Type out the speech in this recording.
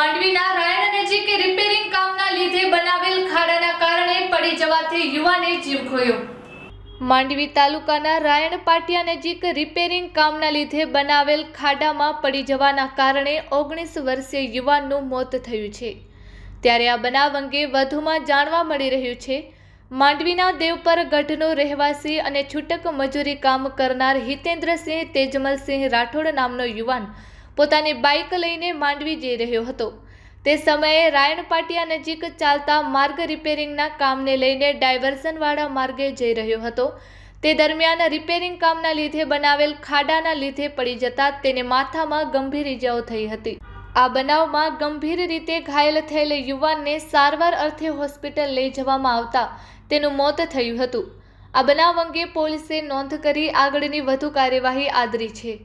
માંડવીના રાયણ નજીક રિપેરિંગ કામના લીધે બનાવેલ ખાડાના કારણે પડી જવાથી યુવાને જીવ ખોયો માંડવી તાલુકાના રાયણ પાટિયા નજીક રિપેરિંગ કામના લીધે બનાવેલ ખાડામાં પડી જવાના કારણે ઓગણીસ વર્ષીય યુવાનનું મોત થયું છે. ત્યારે આ બનાવ અંગે વધુમાં જાણવા મળી રહ્યું છે. માંડવીના દેવપર ગઢનો રહેવાસી અને છૂટક મજૂરી કામ કરનાર હિતેન્દ્રસિંહ તેજમલસિંહ રાઠોડ નામનો યુવાન પોતાની બાઇક લઈને માંડવી જઈ રહ્યો હતો. તે સમયે રાયણપાટિયા નજીક ચાલતા માર્ગ રિપેરિંગના કામને લઈને ડાયવર્ઝનવાળા માર્ગે જઈ રહ્યો હતો. તે દરમિયાન રિપેરિંગ કામના લીધે બનાવેલ ખાડાના લીધે પડી જતા તેને માથામાં ગંભીર ઇજાઓ થઈ હતી. આ બનાવમાં ગંભીર રીતે ઘાયલ થયેલ યુવાનને સારવાર અર્થે હોસ્પિટલ લઈ જવામાં આવતા તેનું મોત થયું હતું. આ બનાવ અંગે પોલીસે નોંધ કરી આગળની વધુ કાર્યવાહી આદરી છે.